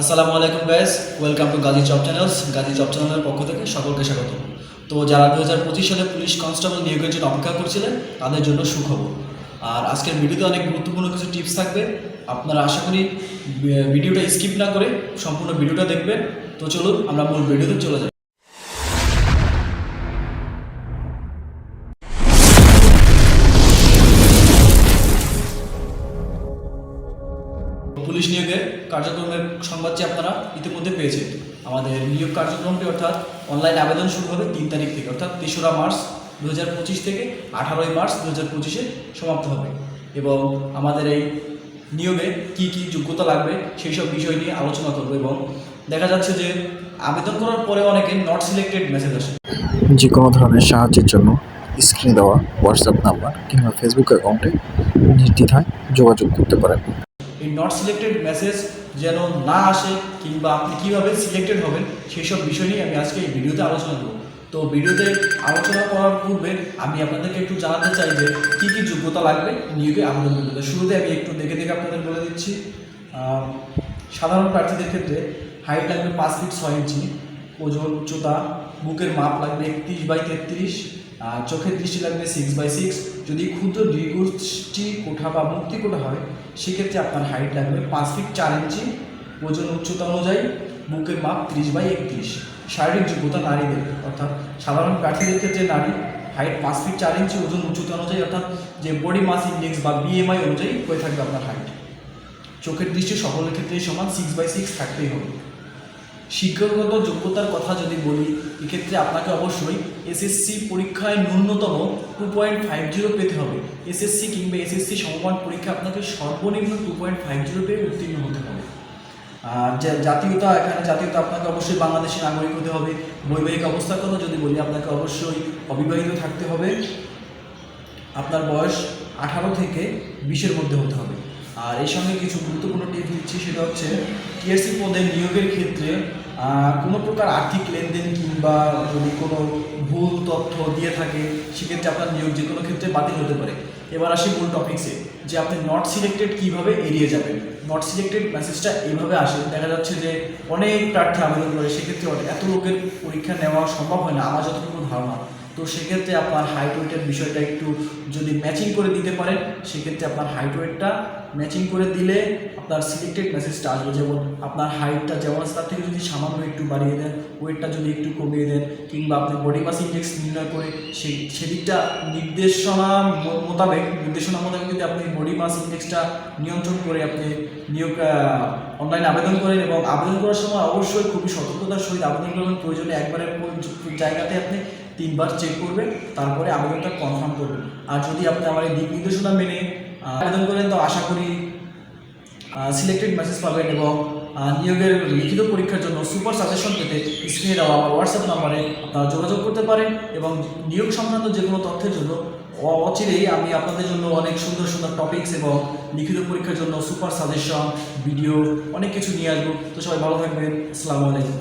আসসালামু আলাইকুম guys welcome to Gazi job channels Gazi job চ্যানেলের পক্ষ থেকে সকলকে স্বাগত। তো যারা দু হাজার পঁচিশ সালে পুলিশ কনস্টেবল নিয়োগের জন্য অপেক্ষা করছিলেন, তাদের জন্য সুখবর। আর আজকের ভিডিওতে অনেক গুরুত্বপূর্ণ কিছু টিপস থাকবে। আপনারা আশা করি ভিডিওটা স্কিপ না করে সম্পূর্ণ ভিডিওটা দেখবেন। তো চলুন, আমরা মূল ভিডিওতে চলে যাই। পুলিশ নিয়োগের কার্যক্রমের সংবাদটি আপনারা ইতিমধ্যে পেয়েছেন। আমাদের নিয়োগ কার্যক্রমটি অর্থাৎ অনলাইন আবেদন শুরু হবে তিন তারিখ থেকে, অর্থাৎ তেসরা মার্চ দু হাজার পঁচিশ থেকে আঠারোই মার্চ দু হাজার পঁচিশে সমাপ্ত হবে। এবং আমাদের এই নিয়োগে কি কি যোগ্যতা লাগবে সেই সব বিষয় নিয়ে আলোচনা করব এবং দেখা যাচ্ছে যে আবেদন করার পরে অনেকে নট সিলেক্টেড মেসেজ আসে। যে কোনো ধরনের সাহায্যের জন্য স্ক্রিনে দেওয়া হোয়াটসঅ্যাপ নাম্বার কিংবা ফেসবুক অ্যাকাউন্টে নির্দ্বিধায় যোগাযোগ করতে পারেন। এই নট সিলেক্টেড মেসেজ যেন না আসে কিংবা আপনি কীভাবে সিলেক্টেড হবেন সেই সব বিষয় নিয়ে আমি আজকে এই ভিডিওতে আলোচনা করব। তো ভিডিওতে আলোচনা করার পূর্বে আমি আপনাদেরকে একটু জানাতে চাই যে কী কী যোগ্যতা লাগবে নিয়োগে আবেদন করতে শুরুতে আমি একটু দেখে দেখে আপনাদের বলে দিচ্ছি। সাধারণ প্রার্থীদের ক্ষেত্রে হাইট লাগবে পাঁচ ফিট ছয় ইঞ্চি ওজন উচ্চতা বুকের মাপ লাগবে একত্রিশ বাই তেত্রিশ চোখের দৃষ্টি লাগবে সিক্স বাই সিক্স যদি ক্ষুদ্র দৃষ্টি কোঠা বা মুক্তি কোঠা হয়, সেক্ষেত্রে আপনার হাইট লাগবে পাঁচ ফিট চার ইঞ্চি ওজন উচ্চতা অনুযায়ী, বুকের মাপ ত্রিশ বাই একত্রিশ। শারীরিক যোগ্যতা নারীদের, অর্থাৎ সাধারণ প্রার্থীদের ক্ষেত্রে নারী হাইট পাঁচ ফিট চার ইঞ্চি ওজন উচ্চতা অনুযায়ী, অর্থাৎ যে বডি মাস ইন্ডেক্স বা বিএমআই অনুযায়ী হয়ে থাকবে আপনার হাইট চোখের দৃষ্টি সকলের ক্ষেত্রেই সমান সিক্স বাই সিক্স থাকতেই হবে। শিক্ষাগত যোগ্যতার কথা যদি বলি, এক্ষেত্রে আপনাকে অবশ্যই এসএসসি পরীক্ষায় ন্যূনতম টু পয়েন্ট ফাইভ জিরো পেতে হবে। এসএসসি কিংবা এসএসসি সমমান পরীক্ষা আপনাকে সর্বনিম্ন টু পয়েন্ট ফাইভ জিরো পেয়ে উত্তীর্ণ হতে হবে। আর জাতীয়তা, এখানে জাতীয়তা আপনাকে অবশ্যই বাংলাদেশের নাগরিক হতে হবে। বৈবাহিক অবস্থার কথা যদি বলি, আপনাকে অবশ্যই অবিবাহিত থাকতে হবে। আপনার বয়স আঠারো থেকে বিশের মধ্যে হতে হবে। আর এই সঙ্গে কিছু গুরুত্বপূর্ণ টিপস দিচ্ছি, সেটা হচ্ছে টিএসসি পদে নিয়োগের ক্ষেত্রে কোনো প্রকার আর্থিক লেনদেন কিংবা যদি কোনো ভুল তথ্য দিয়ে থাকে, সেক্ষেত্রে আপনার নিয়োগ যে কোনো ক্ষেত্রে বাতিল হতে পারে। এবার আসি মূল টপিক্সে যে আপনি নট সিলেক্টেড কীভাবে এড়িয়ে যাবেন? নট সিলেক্টেড মেসেজটা এইভাবে আসে, দেখা যাচ্ছে যে অনেক প্রার্থী আবেদন করে, সেক্ষেত্রে এত লোকের পরীক্ষা নেওয়া সম্ভব হয় না, আমার যতটুকু ধারণা। তো সেক্ষেত্রে আপনার হাইট ওয়েটের বিষয়টা একটু যদি ম্যাচিং করে দিতে পারেন, সেক্ষেত্রে আপনার হাইট ওয়েটটা ম্যাচিং করে দিলে আপনার সিলেক্টেড মেসেজটা আসবে। যেমন আপনার হাইটটা যেমন তার থেকে যদি সামান্য একটু বাড়িয়ে দেন ওয়েটটা যদি একটু কমিয়ে দেন, কিংবা আপনি বডি মাস ইন্ডেক্স নির্ণয় করে সেই সেদিকটা নির্দেশনা মোতাবেক নির্দেশনা মোতাবেক যদি আপনি বডি মাস ইন্ডেক্সটা নিয়ন্ত্রণ করে আপনি নিয়োগ অনলাইন আবেদন করেন এবং আবেদন করার সময় অবশ্যই খুবই সতর্কতার সহিত আবেদন করবেন প্রয়োজনে একবারের জায়গাতে আপনি তিনবার চেক করবেন, তারপরে আবেদনটা কনফার্ম করবেন। আর যদি আপনি আমার এই দিক নির্দেশনা মেনে আবেদন করেন, তো আশা করি সিলেক্টেড মেসেজ পাবেন এবং নিয়োগের লিখিত পরীক্ষার জন্য সুপার সাজেশন পেতে স্ক্রিনে দেওয়া আমার হোয়াটসঅ্যাপ নাম্বারে আপনারা যোগাযোগ করতে পারেন এবং নিয়োগ সংক্রান্ত যে কোনো তথ্যের জন্য অচিরেই আমি আপনাদের জন্য অনেক সুন্দর সুন্দর টপিকস এবং লিখিত পরীক্ষার জন্য সুপার সাজেশন ভিডিও অনেক কিছু নিয়ে আসব। তো সবাই ভালো থাকবেন। আসসালামু আলাইকুম।